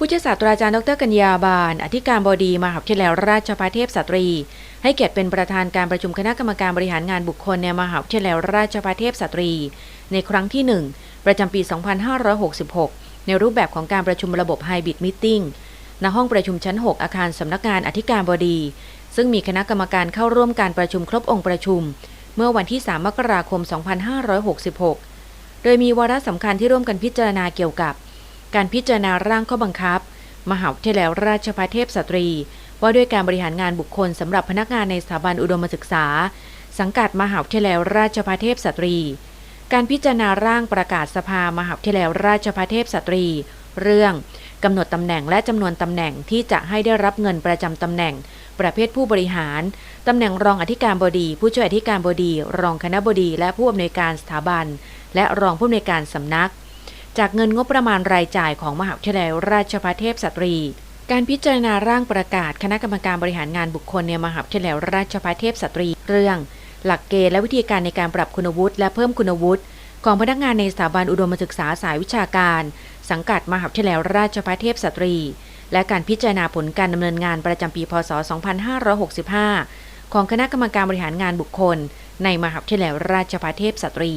ผู้ช่วยศาสตราจารย์ดรกัญญาบาล อธิการบดีมหาวิทยาลัยราชภัฏเทพสตรี ให้เกียรติเป็นประธานการประชุมคณะกรรมการบริหารงานบุคคลในมหาวิทยาลัยราชภัฏเทพสตรี ในครั้งที่ 1 ประจำปี 2566 ในรูปแบบของการประชุมระบบไฮบริดมิทติ้งณห้องประชุมชั้น 6 อาคารสำนักงานอธิการบดี ซึ่งมีคณะกรรมการเข้าร่วมการประชุมครบองค์ประชุม เมื่อวันที่ 3 มกราคม 2566 โดยมีวาระสำคัญที่ร่วมกันพิจารณาเกี่ยวกับ การพิจารณาร่างข้อบังคับ มหาวิทยาลัยราชภัฏเทพสตรี ว่าด้วยการบริหารงานบุคคลสำหรับพนักงานในสถาบันอุดมศึกษา สังกัดมหาวิทยาลัยราชภัฏเทพสตรี การพิจารณาร่างประกาศสภามหาวิทยาลัยราชภัฏเทพสตรี เรื่องกำหนดตำแหน่งและจำนวนตำแหน่งที่จะให้ได้รับเงินประจำตำแหน่ง ประเภทผู้บริหารตำแหน่งรองอธิการบดี ผู้ช่วยอธิการบดี รองคณะบดี และผู้อำนวยการสถาบัน และรองผู้อำนวยการสำนัก จากเงินงบประมาณรายจ่ายของมหาวิทยาลัยราชภัฏเทพสตรี การพิจารณาร่างประกาศคณะกรรมการบริหารงานบุคคลในมหาวิทยาลัยราชภัฏเทพสตรี เรื่อง หลักเกณฑ์และวิธีการในการปรับคุณวุฒิและเพิ่มคุณวุฒิของพนักงานในสถาบันอุดมศึกษาสายวิชาการ สังกัดมหาวิทยาลัยราชภัฏเทพสตรี และการพิจารณาผลการดำเนินงานประจำปีพศ 2565 ของคณะกรรมการบริหารงานบุคคล ในมหาวิทยาลัยราชภัฏเทพสตรี